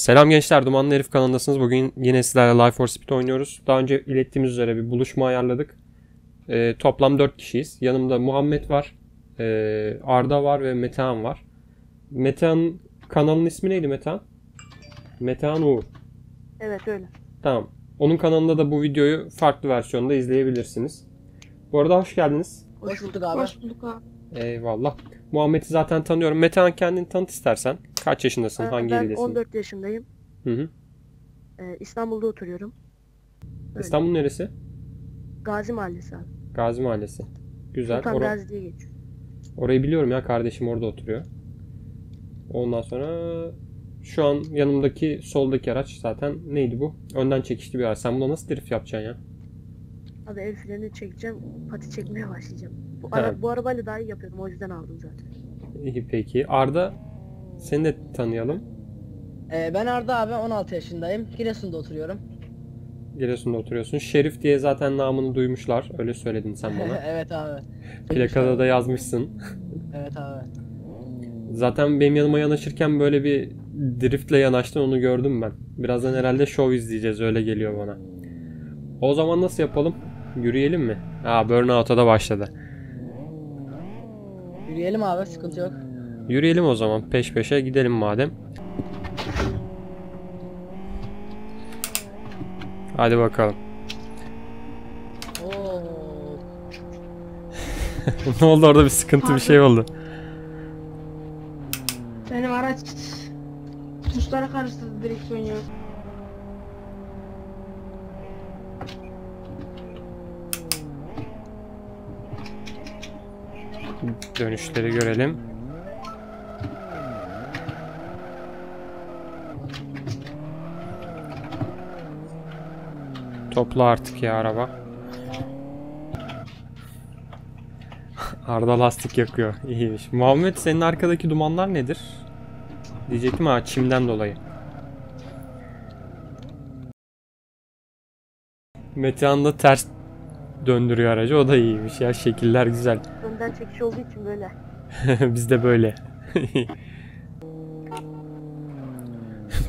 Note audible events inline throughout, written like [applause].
Selam gençler, Dumanlı Herif kanalındasınız. Bugün yine sizlerle Life for Speed oynuyoruz. Daha önce ilettiğimiz üzere bir buluşma ayarladık. Ee, toplam 4 kişiyiz. Yanımda Muhammed var, ee, Arda var ve Metehan var. Metehan kanalın ismi neydi Metehan? Metehan Uğur. Evet öyle. Tamam. Onun kanalında da bu videoyu farklı versiyonda izleyebilirsiniz. Bu arada hoş geldiniz. Hoş bulduk abi. Hoş bulduk abi. Eyvallah. Muhammed'i zaten tanıyorum. Metehan kendini tanıt istersen. Kaç yaşındasın? Ee, Hangi ben ildesin? 14 yaşındayım. Hı hı. Ee, İstanbul'da oturuyorum. Öyle. İstanbul neresi? Gazi Mahallesi abi. Gazi Mahallesi. Güzel. Sultan Ora- Gazi diye geçiyor. Orayı biliyorum ya kardeşim orada oturuyor. Ondan sonra şu an yanımdaki soldaki araç zaten neydi bu? Önden çekişli bir araç. Sen buna nasıl drift yapacaksın ya? Abi el freni çekeceğim, pati çekmeye başlayacağım. Bu, ara, bu arabayla daha iyi yapıyordum o yüzden aldım zaten. İyi peki. Arda seni de tanıyalım. Ee, ben Arda abi 16 yaşındayım. Giresun'da oturuyorum. Giresun'da oturuyorsun. Şerif diye zaten namını duymuşlar. Öyle söyledin sen bana. [laughs] evet abi. Plakada da yazmışsın. [laughs] Evet abi. Zaten benim yanıma yanaşırken böyle bir driftle yanaştın onu gördüm ben. Birazdan herhalde show izleyeceğiz öyle geliyor bana. O zaman nasıl yapalım? Yürüyelim mi? Aa Burnout'a da başladı. Yürüyelim abi sıkıntı yok. Yürüyelim o zaman peş peşe gidelim madem. Hadi bakalım. Oo. [laughs] ne oldu orada bir sıkıntı bir şey oldu. Benim araç tuşlara karıştırdı direksiyon ya. Dönüşleri görelim. Topla artık ya araba. [laughs] Arda lastik yakıyor. İyiymiş. Muhammed senin arkadaki dumanlar nedir? Diyecektim ha çimden dolayı. Metehan da ters döndürüyor aracı. O da iyiymiş ya. Şekiller güzel. [laughs] Önden çekiş olduğu için böyle. Biz de böyle.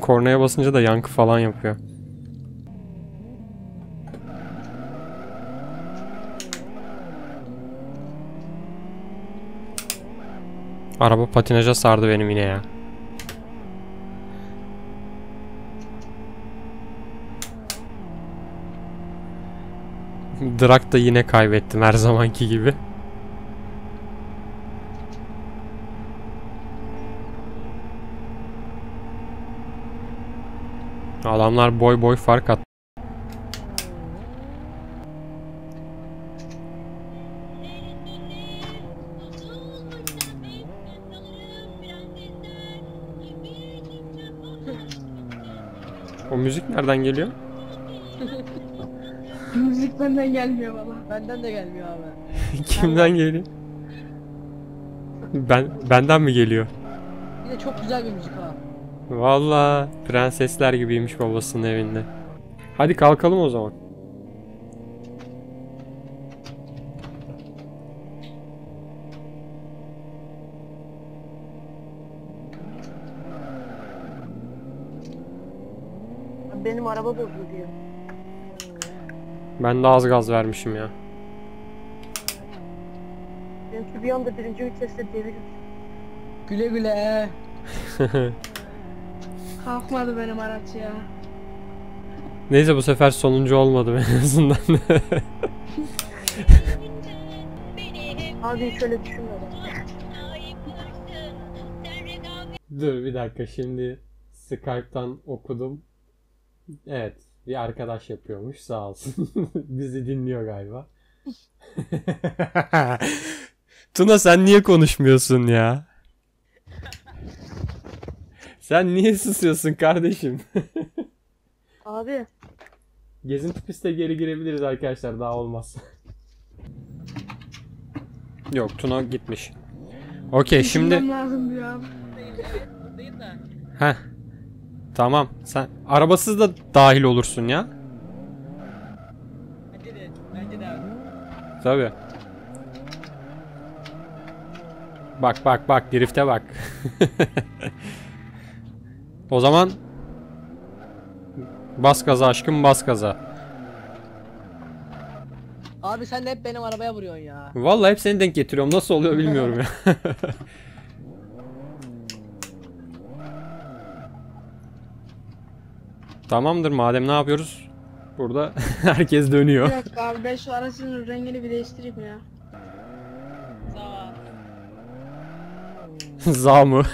Kornaya basınca da yankı falan yapıyor. Araba patinaja sardı benim yine ya. Drag da yine kaybettim her zamanki gibi. Adamlar boy boy fark attı. O müzik nereden geliyor? [laughs] [laughs] Müzik benden gelmiyor valla. Benden de gelmiyor abi. [laughs] Kimden geliyor? Ben benden mi geliyor? Bir de çok güzel bir müzik ha. Valla prensesler gibiymiş babasının evinde. Hadi kalkalım o zaman. Abi benim araba bozuldu diyor. Ben de az gaz vermişim ya. Benimki bir anda birinci viteste devir. Güle güle. [laughs] Kalkmadı benim araç ya. Neyse bu sefer sonuncu olmadım en azından. [laughs] Abi hiç öyle düşünmüyorum. Dur bir dakika şimdi Skype'tan okudum. Evet bir arkadaş yapıyormuş sağ olsun. [laughs] Bizi dinliyor galiba. [laughs] Tuna sen niye konuşmuyorsun ya? Sen niye susuyorsun kardeşim? [laughs] Abi Gezinti piste geri girebiliriz arkadaşlar daha olmaz. Yok Tuna gitmiş. Okey şimdi... Lazım abi. Heh. Tamam. Sen arabasız da dahil olursun ya. Bence de. Bence de abi. Tabii. Bak bak bak drift'e bak. [laughs] o zaman Bas gaza aşkım bas gaza. Abi sen de hep benim arabaya vuruyorsun ya. Vallahi hep seni denk getiriyorum. Nasıl oluyor bilmiyorum ya. [laughs] Tamamdır madem ne yapıyoruz? Burada [laughs] herkes dönüyor. Dakika abi ben şu aracın rengini bir değiştireyim ya. Za [laughs] mı? [laughs]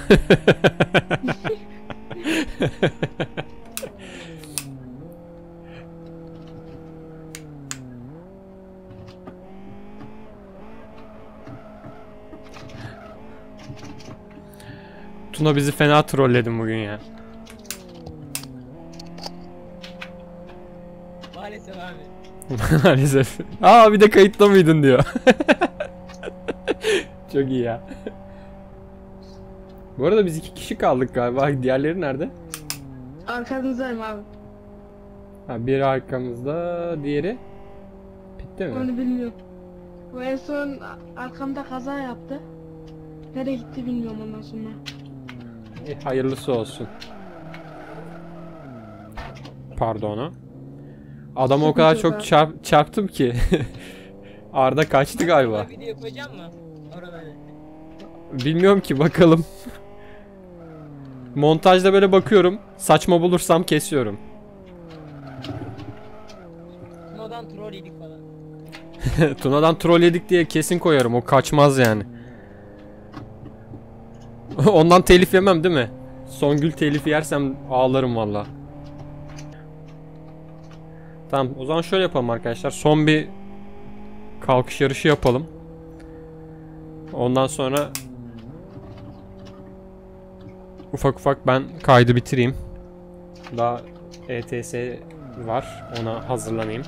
Tuna bizi fena trolledin bugün ya. Maalesef abi. [laughs] Maalesef. Aa bir de kayıtta mıydın diyor. [laughs] Çok iyi ya. Bu arada biz iki kişi kaldık galiba. Diğerleri nerede? Arkanızdayım abi. Ha, biri arkamızda, diğeri bitti mi? Onu bilmiyorum. Bu en son arkamda kaza yaptı. Nereye gitti bilmiyorum ondan sonra. E, hayırlısı olsun. Pardon. Adamı o kadar çok çarp- çarptım ki. [laughs] Arda kaçtı galiba. Video koyacağım mı? Oraları. Bilmiyorum ki bakalım. Montajda böyle bakıyorum. Saçma bulursam kesiyorum. Nodan troll yedik falan. [laughs] Tuna'dan troll yedik diye kesin koyarım. O kaçmaz yani. [laughs] Ondan telif yemem değil mi? Songül telifi yersem ağlarım valla. Tamam o zaman şöyle yapalım arkadaşlar. Son bir kalkış yarışı yapalım. Ondan sonra ufak ufak ben kaydı bitireyim. Daha ETS var. Ona hazırlanayım.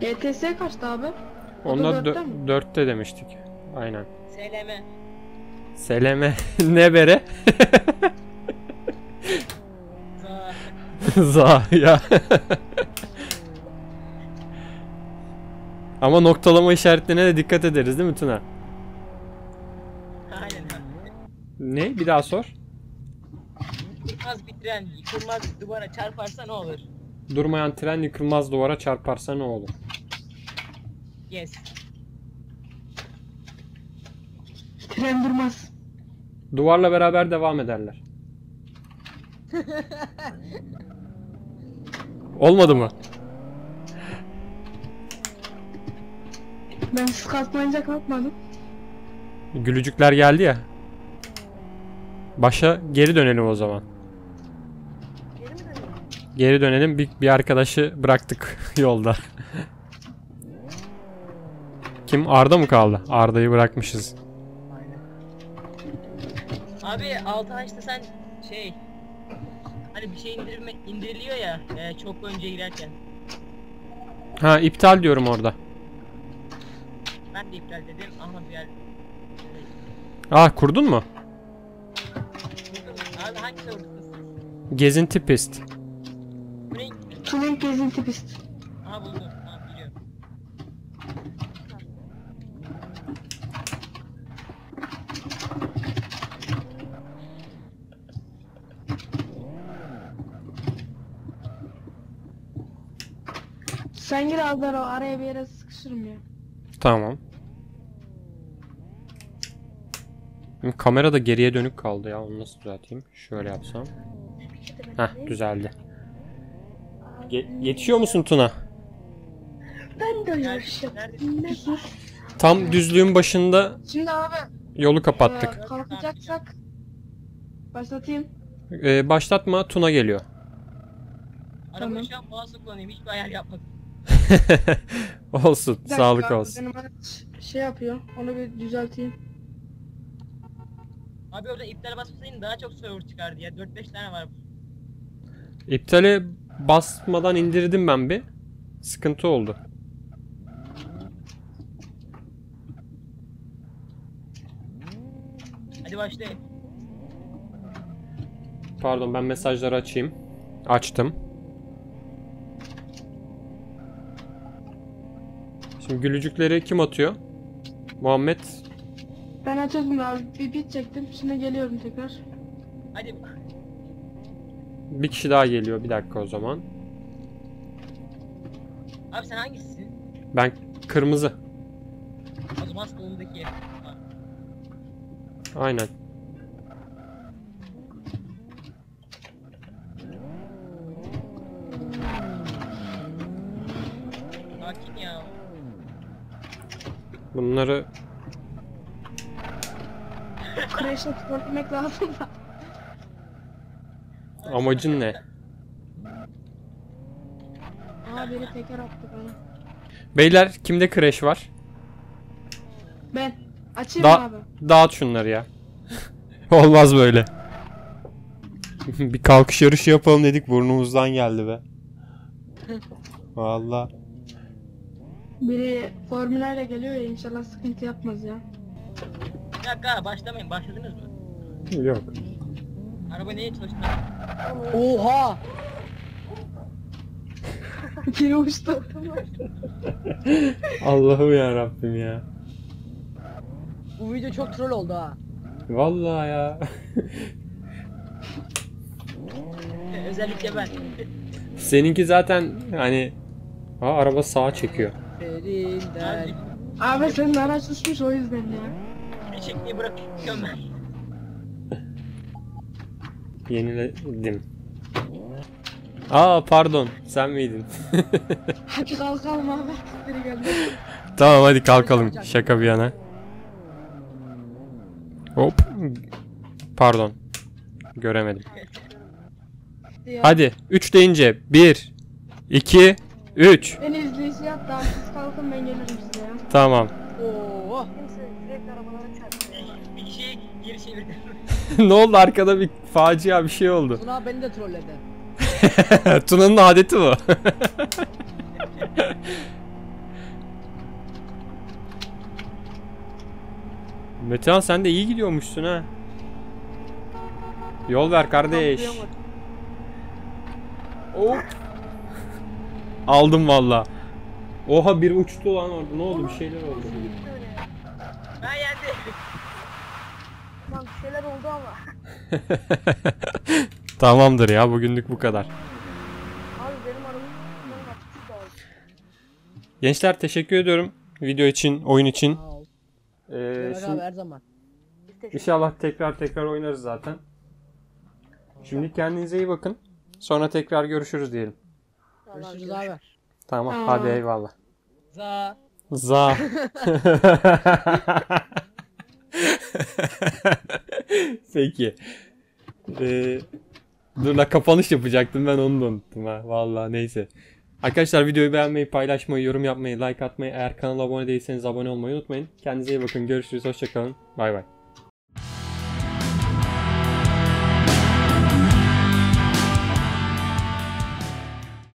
ETS kaçtı abi? O da Onda mi? dörtte demiştik. Aynen. SLM. Seleme [laughs] ne bere? [laughs] [laughs] Za. Ya. [laughs] Ama noktalama işaretlerine de dikkat ederiz değil mi Tuna? Aynen abi. Ne? Bir daha sor. Yıkılmaz bir tren yıkılmaz duvara çarparsa ne olur? Durmayan tren yıkılmaz duvara çarparsa ne olur? Yes. Tren durmaz. Duvarla beraber devam ederler. [laughs] Olmadı mı? Ben siz kalkmayınca kalkmadım. Gülücükler geldi ya. Başa geri dönelim o zaman. Geri mi dönüyor? Geri dönelim. Bir, bir arkadaşı bıraktık [laughs] yolda. Kim? Arda mı kaldı? Arda'yı bırakmışız. Abi altı işte sen şey hani bir şey indirme, indiriliyor ya e, çok önce girerken. Ha iptal diyorum orada. Ben de iptal dedim ama bir yer. Ah kurdun mu? Abi hangisi oradasınız siz? Gezinti pist. Bu ne? Tuning gezinti pisti. Aha buldum. Tamam biliyorum. Sen gir ben o araya bir yere sıkışırım ya. Tamam. Şimdi kamera da geriye dönük kaldı ya. Onu nasıl düzelteyim? Şöyle yapsam. Heh düzeldi. Ge- yetişiyor musun Tuna? Ben de yapayım, ne Tam düzlüğün başında Şimdi abi yolu kapattık. e, kalkacaksak başlatayım. Ee, başlatma Tuna geliyor. Arabayı Tamam. şu an mouse kullanayım. Hiçbir ayar yapmadım. [laughs] olsun. Bir dakika Sağlık olsun. Benim araç şey yapıyor. Onu bir düzelteyim. Abi orada iptal basmasaydın daha çok server çıkardı ya. 4-5 tane var. İptale basmadan indirdim ben bir. Sıkıntı oldu. Hadi başlayın. Pardon ben mesajları açayım. Açtım. Şimdi gülücükleri kim atıyor? Muhammed. Ben açıyordum abi. Bir bit çektim. Şimdi geliyorum tekrar. Hadi. Bir kişi daha geliyor. Bir dakika o zaman. Abi sen hangisisin? Ben kırmızı. O zaman solundaki. Ha. Aynen. Sakin ya. Bunları Crash'e tükürtmek lazım da. amacın ne? Aa biri teker attı bana. Beyler kimde crash var? Ben. Açayım Da abi. dağıt şunları ya. [laughs] Olmaz böyle. [laughs] bir kalkış yarışı yapalım dedik burnumuzdan geldi be. [laughs] Vallahi. Biri formülerle geliyor ya inşallah sıkıntı yapmaz ya. Bir dakika başlamayın. Başladınız mı? Yok. Araba neye çalıştı? Oha! [laughs] Biri uçtu. [laughs] Allah'ım ya Rabbim ya. Bu video çok troll oldu ha. Vallahi ya. Özellikle ben. Seninki zaten hani ha araba sağa çekiyor. Ferinden. Abi Abi senin araç uçmuş o yüzden ya. çekmeyi bırakıyorum ben. Yeniledim. Aa pardon sen miydin? [laughs] Hadi kalkalım abi. Tamam hadi kalkalım şaka bir yana. Hop. Pardon. Göremedim. Hadi 3 deyince 1 2 3 Beni izleyişi yap kalkın ben gelirim size ya. Tamam. Oo. Kimse sürekli arabalara çarpıyor. Bir kişiyi geri çevirdim. [laughs] ne oldu arkada bir facia bir şey oldu. Tuna beni de trolledi. [laughs] Tuna'nın adeti bu. [laughs] Metehan sen de iyi gidiyormuşsun ha. Yol ver kardeş. Hop. Aldım valla. Oha bir uçtu lan orada. Ne oldu? Bir şeyler oldu. Ben yendim. Lan bir şeyler oldu ama. [laughs] Tamamdır ya bugünlük bu kadar. Abi benim da oldu. Gençler teşekkür ediyorum video için, oyun için. Sağ ol. Ee, şimdi- her zaman. İnşallah tekrar tekrar oynarız zaten. Şimdi kendinize iyi bakın. Sonra tekrar görüşürüz diyelim. Görüşürüz abi. Tamam Aa. hadi eyvallah. Za. Za. [laughs] Peki. Ee, dur la kapanış yapacaktım ben onu da unuttum ha. Vallahi neyse. Arkadaşlar videoyu beğenmeyi, paylaşmayı, yorum yapmayı, like atmayı, eğer kanala abone değilseniz abone olmayı unutmayın. Kendinize iyi bakın. Görüşürüz. Hoşçakalın. Bay bay.